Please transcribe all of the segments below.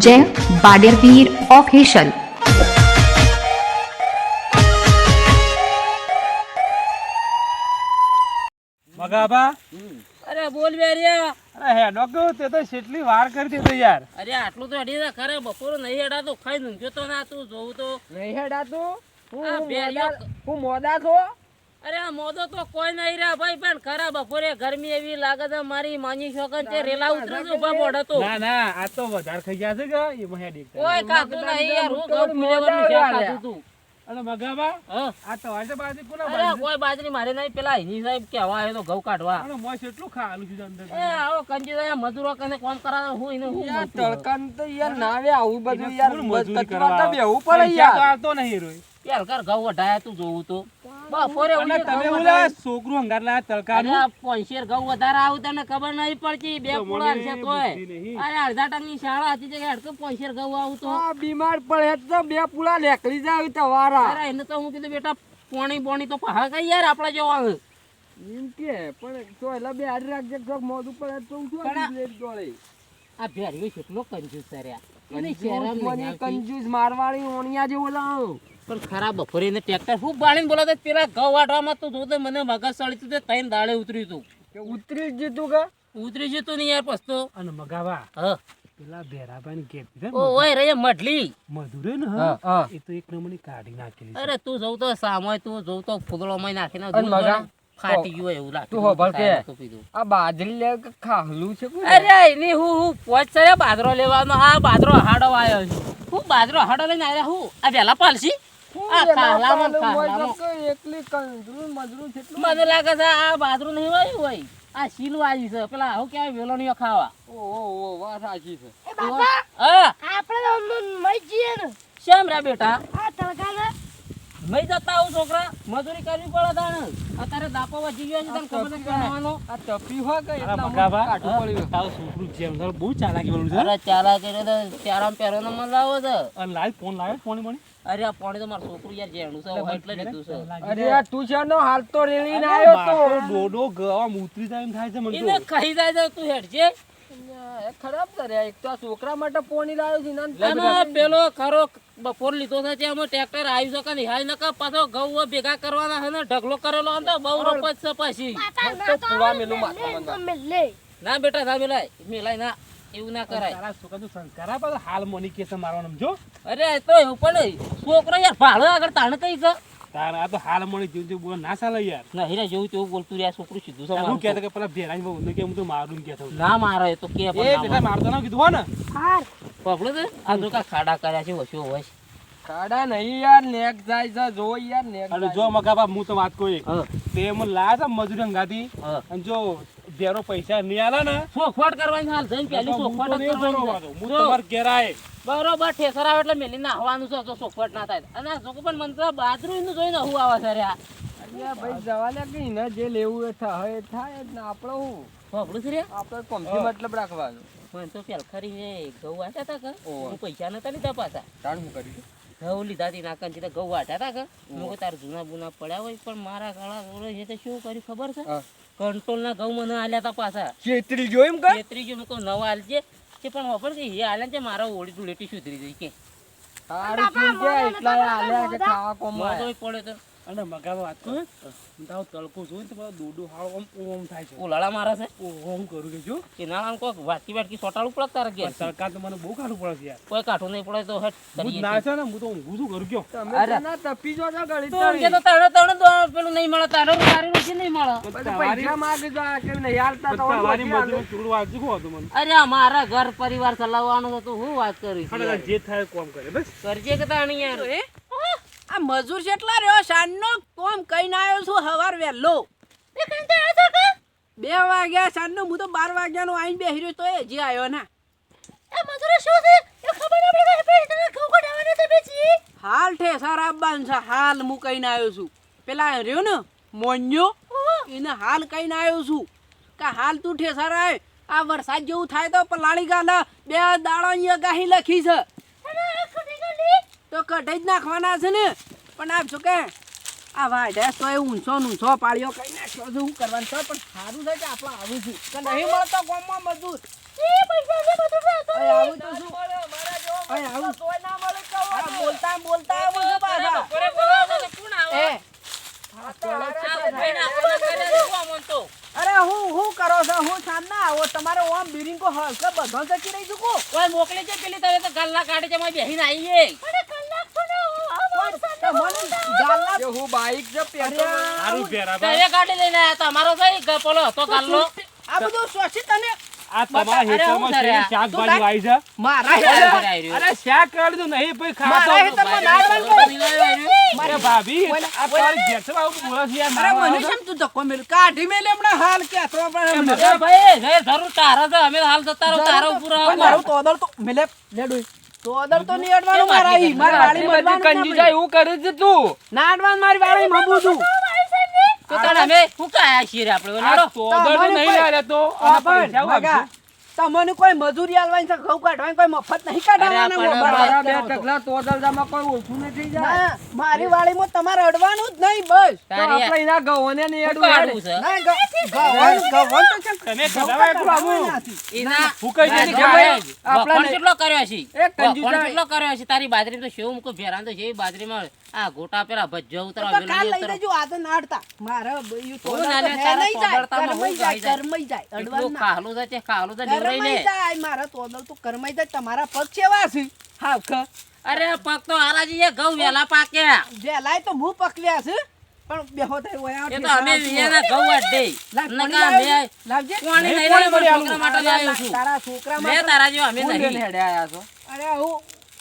જય બાડેરવીર ઓફિશિયલ મગાબા અરે બોલ બેરિયા અરે હે કહું તે તો કેટલી વાર કરી દીધો યાર અરે આટલું તો અડી ખરે બપોર નહીં હેડા તો ખાઈ નું તો ના તું જોઉં તો નહીં હેડાતું હું મોદા હું બેરિયો મોડા હું મોડા છો અરે આ મોદો તો કોઈ નહીં રહ્યા ભાઈ પણ ખરા બપોરે ગરમી એવી લાગે છે મારી માની શોકન છે રેલા ઉતરે છે ઊભા મોઢા તો. ના ના આ તો વધારે થઈ ગયા છે કે એમાં હેડી કોઈ ખાતું નહીં યાર હું ઘઉં ફૂલેવાનું છે આવ્યા. તું? અને મગાવા? આ તો આજે બાજરી કોના અરે કોઈ બાજરી મારે નહીં પેલા હિની સાહેબ કેવા આવ્યો તો ઘઉં કાઢવા. અને મોય એટલું ખાવાનું છે અંદર એ આવો કંજી દયા મજૂરો કને કોમ કરાવે હું એને હું યાર મળતું. તો યાર નાવે આવું બધું યાર મજૂરી કરવા તો કરવા? પડે યાર. તો નહીં રોય. યાર ઘર ઘઉં વઢાયા તું જોવું તો. બપોરે તમે ઓલા વઢાયા. અંગાર લાયા તડકાનું? અરે ઘઉં વધારે આવું તને ખબર નહીં પડતી. બે તો છે તોય. અરે અડધા ટંગની શાળા હતી જગ્યાએ હડકે પંચેર ઘઉં આવું તો. બીમાર પડે તો બે પુલા લેકડી જાય તમારા અરે એને તો હું કીધું બેટા પોણી પોણી તો કઈ યાર આપણે એમ કે પણ તો એલા બે હારી રાખજે તો મોઢું પડે તો હું શું આ- પ્લેટ દોડે આ ભેરવી કેટલો કંજૂસ છે એને શરમ. કંજૂસ મારવાડી ઓણિયા જેવો લાવ. પણ ખરા બપોરે ને ટ્રેક્ટર ખૂબ બાળીને બોલાવે પેલા ઘઉં વાટવામાં તો જોતે મને મગજ સળી તું તૈન દાડે ઉતર્યું તું. કે ઉતરી જ જતું કે? ઉતરી જતું નહીં યાર પસ્તો અને મગાવા હા. પેલા ભેરાભાઈ ઘેર ઓય રે મઢલી. મધુરે ને હા. એ તો એક નંબરની કાઢી નાખેલી અરે તું જોવ તો સામોય તું જોવ તો અને દૂધ મગા? ફાટી ગયો એવું લાગે તું હોભળ કે? આ બાજરી લે ખાહલું છે અરે એની હું હું પોચ છે બાજરો લેવાનો આ બાજરો હાડો આવ્યો છે. હું બાજરો હાડો લઈને આવ્યા હું? આ વેલા પાલસી મને લાગે છે આ બાજરો નહીં વાયું હોય. આ શીલ વાજી છે. પેલા આવું કેવાય વેલોણીઓ ખાવા. ઓહો, ઓહો, વાત સાચી છે. આપણે મઈ જઈએ ને. શેમ રે બેટા? આ તડકાને. મઈ જતા આવું છોકરા? મજૂરી કરવી પડે તાણે. અત્યારે દાપો વજી ગયો છે તને ખબર નથી પડવાનો આ તપી હોય કે એટલા મગાબા કાઢવું પડ્યું? તારું છોકરું જેમ તારું બહુ ચાલાકી વાળું છે. અરે ચાલા કર્યો તો ચારામ પહેરવાનો મન લાવો છે. અને લાવ ફોન લાવ્યો ફોન મણી અરે આ પાણી તો મારું છોકરું યાર જેણું છે એટલે લીધું છે. અરે આ તું છે નો હાલ તો રેલીને આવ્યો તો. ડોડો ગવા મૂત્રી જાય એમ થાય છે મને એને. ખાઈ જાય તો તું હેડજે. એ ખરાબ કર્યા એક તો આ છોકરા માટે પોણી લાવ્યો છે ને અને પેલો ખરો બપોર લીધો છે ત્યાં ટ્રેક્ટર આવી શકે કે હાલ નકા પાછો ઘઉં ભેગા કરવાના છે ને ઢગલો કરેલો હતો બહુ રોપજ છે પછી. ના બેટા ના મેલાય. મેલાય ના. એવું ના કરાય. તારા છોકરાનું સંસ્કાર આપે હાલ મોની કેસ મારવાનું જો અરે તો એવું પણ છોકરો યાર ભાડો આગળ તાણ કઈ છે? તારા તો હાલ મોની જેવું જીવ બોલે ના ચાલે યાર. ના હીરા જેવું તેવું બોલતું રહ્યા છોકરું સીધું છે હું મારું કહેતો કે પેલા ભેરાની બહુ કે હું તો મારું કહેતો. ના મારે તો કે એ બેટા મારતો ના કીધું હો ને. હાર. પકડો છે આ તો કા ખાડા કર્યા છે વસ્યો હોય. કાડા નહીં યાર નેક જાય છે જો યાર નેક અને જો જો મગાબા હું તો વાત કોઈ. તે મને લાયા છે મજૂરી અંગાથી. અને જો ભેરો પૈસા નહીં આલા ને સોખવટ કરવાની હાલ જઈને પેલી સોખવટ જ કરવાની હું તમાર આય. બરોબર ઠેસર આવે એટલે મેલી નાહવાનું છે તો સોખવટ ના થાય. અને આ પણ મને તો બાજરું નું જોઈને હું આવે છે રે ભાઈ જવા લે કે ને જે લેવું એ થાય એ થાય જ ને આપણે હું. પકડું છે રે? આપણે કોમથી મતલબ રાખવાનું. મને તો પેલ ખરી ઘઉં વાટ્યા તા કે હું પૈસા નતા લીધા પાછા. તાણ હું કરી? ઘઉં લીધા તી નાકનથી ઘઉં વાટ્યા હતા કે? હું કહું તાર જૂના બૂના પડ્યા હોય પણ મારા ગળા ગોળે છે તે શું કર્યું ખબર છે. કંટ્રોલ ના ઘઉં મને આલ્યા હતા પાછા. ચેતરી જોઈ એમ કે? તેત્રી જો મેં કહું નવા આલજે. કે પણ વાપર કે એ આલ્યા છે મારા ઓળી ટુ લેટી સુધરી જઈ કે. તારું શું કે એટલા આલ્યા કે ખાવા કોમ પડે તો. અને મગાબા વાત કરું? હું તારો તડકો જોઈને તો પેલો દોડો હાળો ઓમ ઓમ થાય છે. ઉલાળા મારે છે? ઓમ કરું કે જો. કે ના કોક વાટકી વાટકી સોટાળું પડે તારે કે સરકાર તો મને બહુ કાઢું પડે છે યાર. કોઈ કાઢું નહીં પડે તો હટ હું ના છે ને હું તો ઊંઘું છું કરું ગયો. તમે અરે. ના તપી જો જા ગળી તો કે તો તણે તણે તો પેલું નહીં મળે તારો તારી નથી નહીં મળે. પૈસા માંગે જો આ કે નહીં? હાલતા તો તમારી. મજૂરી ટુકડું વાંચી કહો હતું મને અરે અમારા મારા ઘર પરિવાર ચલાવવાનું તો હું વાત કરી જે થાય કોમ કરે બસ. કરજે કે તાણી યાર. આ મજૂર જેટલા રહ્યો સાંજનો કોમ કહીને આવ્યો છું હવાર વહેલો. બે વાગ્યા સાંજનો હું તો બાર વાગ્યાનો આવીને બેસી રહ્યો તો એ હજી આવ્યો ના. એ મજૂરો શું છે? એ ખબર ના પડે કે તને ઘઉં કઢાવવાના છે બેચી હાલ ઠેસાર છે હાલ હું કહીને આવ્યો છું. પેલા રહ્યો ને મોન્યો એને હાલ કહીને આવ્યો છું. કે હાલ તું ઠેસાર આય આ વરસાદ જેવું થાય તો પલાળી ગાલા બે દાડા અહીંયા ગાહી લખી છે. તો કઢાઈ જ નાખવાના છે ને. પણ આપ શું કે આ વાઢ્યા તો એ ઊંચો ઊંચો પાળ્યો કઈ નાખ્યો છે હું કરવાનું છે? પણ સારું છે કે આપણે આવું છું. કે નહીં મળતો ગામમાં મજૂર? બોલતા બોલતા આવું છે પાછા? અરે હું હું કરો છો? હું સાંજના આવો. તમારે ઓમ બિરિંગ કો હલ કે બધો જકી રહી ચૂકો. મોકલી છે પેલી તારે તો ગલ્લા કાઢે છે એમાં બેહીને આવીએ. મને હું બાઈક પહેરા ગાડી લઈને આયા તા. અમારો કઈ હતો ગાલ્લો. આ બધું તને? આ તમારા શાકભાજી છે મારા અરે, શાક નહીં ભાઈ ખાતો મારા ભાભી આ તારી ઘેર બાબુ બોલે છે યાર મને કેમ તું ધક્કો મેલ કાઢી મેલ હમણાં હાલ કે તો પણ ભાઈ જરૂર તારા છે અમે હાલ જતા રહો તારા ઉપર પણ મારું તોદર તો મેલે લેડું તો નહીં અડવાનું મારા ઈ. મારી વાળી આટલી બધી મળવાનું કંજૂસાઈ ના એવું કરે છે તું પડે. ના અડવાનું મારી વાળી મબું છું તો તારે અમે શું કાયા છીએ રે આપણે તો તમને નહીં કોઈ- તો આ પણ. તમને કોઈ મજૂરી આલવાની છે ઘઉં કાઢવાની કોઈ મફત નહીં કાઢવાના મારા બે. ટકલા તોદરજામાં કોઈ ઓછું નહીં થઈ જાય મારી વાળીમાં તમારે અડવાનું જ નહીં બસ તો આપણે એના ઘઉંને નહીં અડવાનું છે? ના, તો તમે આવું. એના ફૂંકાઈ જાય ભાઈ. આવે. આપણા કેટલો કર્યો છે એ કંજૂસાઈ. કેટલો કર્યો છે તારી બાજરી તો શેવ મૂકો ભેરાન તો છે બાજરીમાં આ ગોટા પેલા ભજ્જો તો ઉતરવા તો પેલા કાલ લઈ ઉતરવા. આ તો નાડતા. મારે યુ તો તો નહીં જાય તોડતામાં જાય કરમઈ જાય અડવાનું. ના. ખાલું છે તે ખાલું છે નીવડાઈ કરમાઈ જાય મારા તોદલ તો કરમઈ જાય તમારા પગ ચેવા છે? હાવ ક અરે પગ તો હાલાજી એ ઘઉં વેલા પાકે વેલાય તો હું પકવ્યા છે પણ બેહો થાય ઓય આ એ તો અમે એના ઘઉં દે નકા મે લાવજે. કોણી નહીં, મારા છોકરા માટે લાવ્યો છું. તારા છોકરા મેં માટે તારા જો અમે નહીં. હેડ્યા આયા છો? અરે હું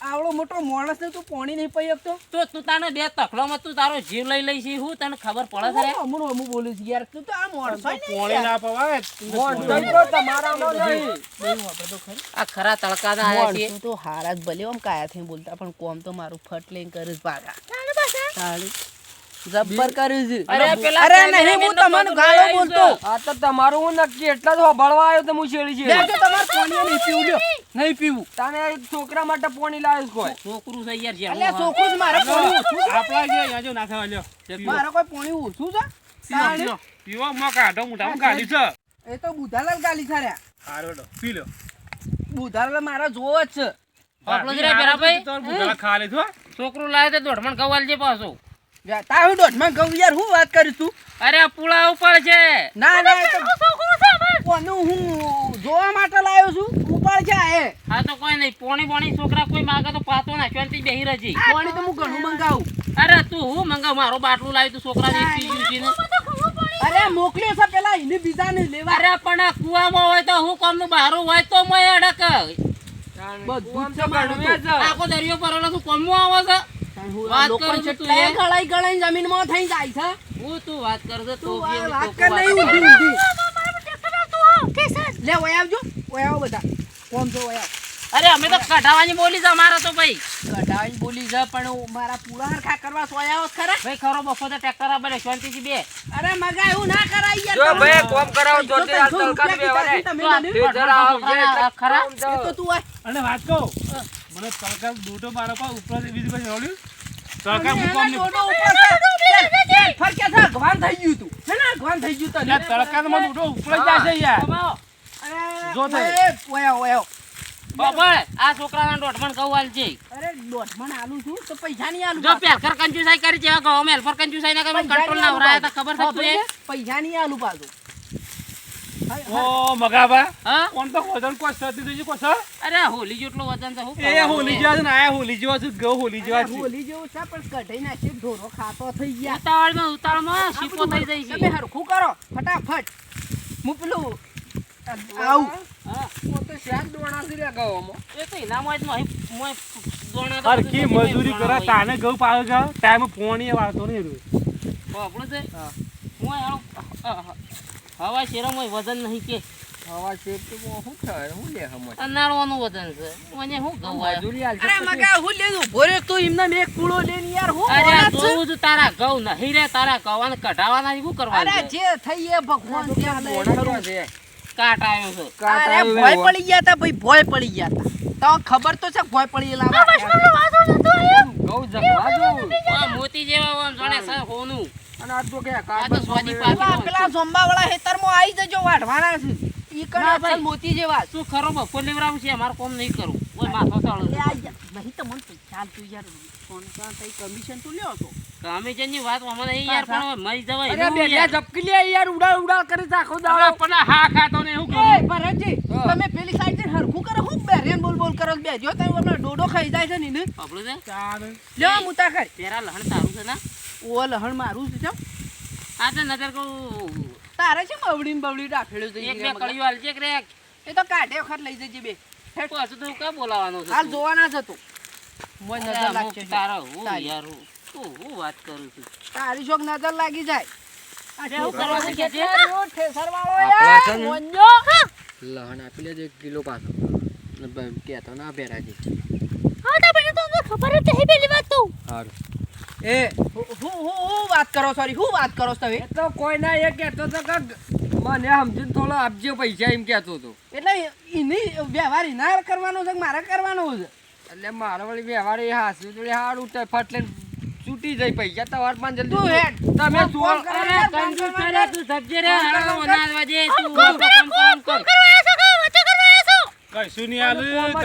આવડો મોટો માણસ ને તું પાણી નહીં પી શકતો? તો તું તાને બે તકલોમાં તું તારો જીવ લઈ લઈ છે હું તને ખબર પડે છે? રે? અમુક અમુક બોલું છું યાર તું તો આ માણસ પાણી ને પવાય. આ ખરા તડકાના આયા છે તું તો હારા જ ભલે આમ કાયા થઈ બોલતા પણ કોમ તો મારું ફટ લઈને કરે છે ભાગા તાળી. જબ્બર કર્યું છે. અરે પેલા અરે નહીં હું તમને ગાળો બોલતો. આ તો તમારું હું નક્કી એટલા જ હોભળવા આવ્યો તો હું છેડી છે લેજો તમાર પાણી નહીં પીવું લ્યો. નહીં પીવું. તને એક છોકરા માટે પોણી લાવ્યો કોઈ. છે. છોકરું છે યાર જેનું અલ્યા છોકરું જ મારે પાણી ઓછું છે. અહીંયા જો નાખવા લ્યો. મારે કોઈ પાણી ઓછું છે? પીવો માં કાઢો મોઢામાં ગાલી છે. એ તો બુધાલાલ ગાલી છાર્યા હારો પી લ્યો. બુધાલાલ મારા જોવો જ છે. આપણો જરા પેરા ભાઈ. તો બુધાલા ખા લે છો છોકરું લાવે તો દોઢમણ ખવાલ છે પાછું. જા, તારું દોઢમાં ઘઉં યાર હું વાત કરીશ તું અરે આ પુળા ઉપર છે. ના ના કોનું હું જોવા માટે લાવ્યો છું ઉપર છે આ એ. હા તો કોઈ નહીં પોણી પોણી છોકરા કોઈ માગે તો પાતો ના શાંતિ બેહી રજી પોણી તો હું ઘણું મંગાવું. અરે તું હું મંગાવ? મારો બાટલું લાવી તું છોકરા ને પીજું છે અરે મોકલ્યો છે પેલા એને બીજા ને લેવા. અરે પણ આ કુવામાં હોય તો હું કામનું બહારું હોય તો મય અડક. બધું આખો દરિયો પર તું કોમમાં આવે છે? વાત કરું છું તું એ. ગળાઈ ગળાઈ જમીનમાં થઈ જાય છે. હું તું વાત કરશે તો વાત કર નહીં ઊંધી ઊંધી. લે ઓય આવજો ઓય આવો બધા. કોમ જો ઓય આવો. અરે અમે તો કઢાવાની બોલી છે અમારા તો ભાઈ કઢાવાની બોલી છે પણ મારા પૂરા હરખા કરવા સોય ખરા ભાઈ ખરો બફો તો ટ્રેક્ટર આપે શાંતિથી બે અરે મગા એવું ના કરાય યાર જો ભાઈ કોમ કરાવો જો તે આ તલકા બે વરે. મને. તે જરા આવ ખરા? એ તો તું આય. અને વાત કહો મને તલકા દોટો મારો પા ઉપર બીજું કઈ જોડ્યું તલકા અને ને દોટો ઉપર ફરકે થા, અગવાન થઈ ગયું તું. હે ને, અગવાન થઈ ગયું તો તલકા માં દોઢો ઉપર જાય છે યાર જો થઈ. ઓય, ઓય, બપોર આ છોકરાના દોઢમણ ઘઉં આલ છે. અરે દોઢમાં આલું છું તો પૈસા નહીં આલું જો પેલકર કંજુસાઈ કરી છે ઘઉં મેલફર કંજુસાઈ ના કરી કંટ્રોલ ના વરાયા તા ખબર છે તું પૈસા નહીં આલું પાછું. ઓ મગાબા હા? કોણ તો વજન કોઈ સતી દીધી કોઈ અરે હોલી જેટલો વજન હું એ હોલી? જેવા છે ને આયા હોલી જેવા છે ઘઉં હોલી જેવા છે. હોલી જેવું છે પણ કઢાઈ નાખી ઢોરો ખાતો થઈ ગયા. ઉતાળમાં ઉતાવળમાં શીપો થઈ જાય છે. તમે હરખું કરો ફટાફટ. હું પેલું આવું. હા. તો રે તો મોય- મોય તો બધું મજૂરી કરે તાને ગૌ પાવે કે ટાઈમ પોણી વાળતો નહીં રહ્યું બાપડું છે મોય હાલો, અ, અ, હવા વજન નહીં કે હવા શેપટીમાં શું થાય? હું લે હમ અનારવાનું વજન છે મને શું ઘઉં આયા? મજૂરી આલ અરે તો મગા હું લેવું ભોરે તો એમને મે કુળો લઈને યાર હું અરે મોણા જ તારા ગૌ નહીં રે તારા ઘઉં કઢાવાના શું અરે કરવાનું છે? જે થઈ એ ભગવાન ત્યાં. તો છે. કાટ આવ્યો છે. કાંટા આવ્યો ભોય પડી ગયા તા ભાઈ ભોય પડી ગયા તા. તો ખબર તો છે ભોય પડી લાવા ઘઉં જગવા દઉં. આ મોતી જેવા ઓમ જોણે સા હોનું. અને આ તો કે કાટ તો સ્વાદી બોમ્બે- પેલા ઝોંબા વાળા ખેતરમાં આવી જજો વાઢવાના છે. ઈ કણા. મોતી જેવા. શું ખરો બપોર લેવડાવું છે? માર કોમ નહીં કરું. ઓય માથો ચાલો એ આ યા- નહીં તો મને ખ્યાલ તું યાર ફોન કા તઈ કમિશન તું લ્યો છો કમિશનની વાત મને નહીં યાર પણ મરી જવાય અરે એવું બે ઝપકી લે યાર ઉડા ઉડા કરી આખો દાડો. પણ હા ખાતો ને એવું એ ભરતજી તમે પેલી સાઈડથી હરખું કરો હું બેરિયન બોલ બોલ કરો બે જો તમે હમણાં ડોડો ખાઈ જાય છે ને ને પકડું છે? ચાલ. લ્યો મુતા કર પેરા લહણ તારું છે ને? ઓ લહણ મારું છે આ તો નજર કહું. તારે છે મવડી બવડી રાખેલું છે એક બે. કળીઓ હાલજે કે એ તો કાઢે વખત લઈ જજે બે. પાછું તો કા બોલાવાનો છે હાલ જોવાના જ હતું મોય નજર લાગશે. તારા હું યાર હું- હું વાત કરું છું? તારી શોખ નજર લાગી જાય. લહણ આપી લેજો એક કિલો પાછો. ના ભેરાજી હા તો તો ખબર જ નહીં પેલી વાત તો. સારું એ હું હું હું વાત કરો સોરી હું વાત કરો છો તમે તો કોઈ ના એ કહેતો તો કે મને સમજીને થોડો આપજો પૈસા એમ કહેતો હતો એટલે એની વ્યવહાર એના કરવાનો છે કે મારે કરવાનો છે એટલે મારો વળી વ્યવહાર એ હાસ્યું તો સારું તો ફટ લઈને છૂટી જાય પૈસા તમારે પણ જલ્દી તું હેડ. તમે શું કરો અરે કંજૂસ કરે તું સબજે રે ફોન કરો, હારા ફોન ઓના વાજે તું ફોન આપણો કામ કામ કરવા છો કે વચ્ચે કરવા છો કશું નહીં આલે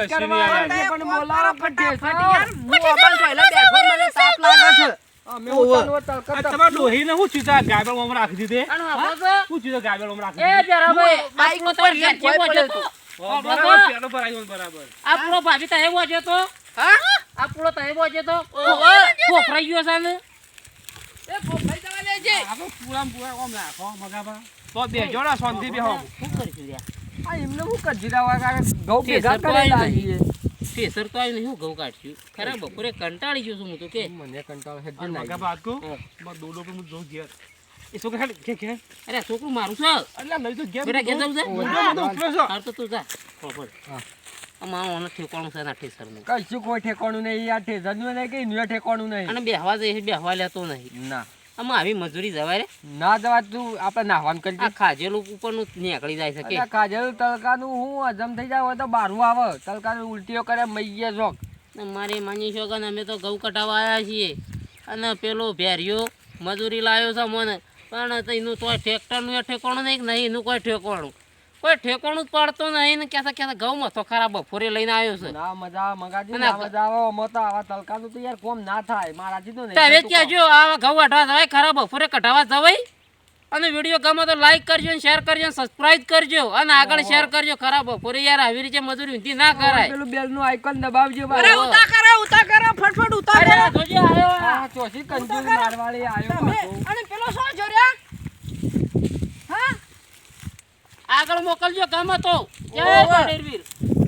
કશું નહીં આલે પણ બોલાવા ફટાફટ યાર, હું અમલ બેઠો, મને તાપ લાગે છે આપણો થયું તા? એવો બરાબર તો- પેલો ભરાયો બરાબર. આપણો ભાભી તો એવો છે હા? તો. ખોખરાઈ ગયો છે એ ફોફાઈ જવા દેજે. આપણે પૂરા પૂરા ઓમ રાખો મગાબા તો બે જોડા શાંતિ બેહો. શું કરી યાર આ એમને હું કજી વાગા ગૌ ભેગા કરે તો ઠેસર તો આવીને શું ઘઉં કાઢશું. ખરા બપોરે કંટાળી ગયો છું હું તો કે. મને કંટાળ હે નહીં. મગાબા કો દોડો પર હું જો ગયા એ છોકરા હેડ કે કે અરે છોકરું મારું છે. એટલે લઈ તો ઘેર બેટા ઘેર જવું છે? હાલ તો તું જા. ખબર હા. અમારું ઓને ઠેકાણું છે ના ઠેસરનું. કશું કોઈ ઠેકાણું નહીં. આ ઠેસરનું નહીં કે એનું ઠેકાણું નહીં. અને બેહવા જઈએ બેહવા લેતો નહીં. ના. આમાં આવી મજૂરી જવાય રે. ના જવા તું આપણે નાહવાનું કરી આ ખાજેલું ઉપરનું નીકળી જાય શકે. અલ્યા કાજલ તડકાનું હું હજમ થઈ જાય હોય તો બારું આવે. તડકાનું ઉલટીઓ કરે મૈયે શોખ. ને મારી માની અને અમે તો ઘઉં કટાવા આવ્યા છીએ. અને પેલો ભેરિયો મજૂરી લાવ્યો છે મને. પણ એનું તો ટ્રેક્ટરનું એ ઠેકોણું નહીં નહીં એનું કોઈ ઠેકાણું. કોઈ ઠેકોણું પડતો નહીં ને કહેતા કહેતા ઘઉં મથો ખરાબ બપોરે લઈને આવ્યો છે. ના મજા મગાજી અને ના મજા આવો અમે તો આવા તડકાનું તો યાર કોમ ના થાય મારા જીતો નહીં તો હવે ક્યાં જો આવા ઘઉં અઢવા જવાય ખરાબ બપોરે કઢાવા જવાય. અને વીડિયો ગમે તો લાઈક કરજો અને શેર કરજો અને સબસ્ક્રાઇબ કરજો. અને આગળ શેર કરજો ખરાબ બપોરે યાર આવી રીતે મજૂરી ઊંધી ના કરાય. પેલું બેલનું આઇકન દબાવજો અરે બાર. ઉતા કરો ઉતા કરો ફટફટ ઉતા કરો. જોજે આયો. આ. ચોસી ચોથી મારવાળી આયો અને પેલો શું જોર્યા હા આગળ મોકલજો ગમે તો. જય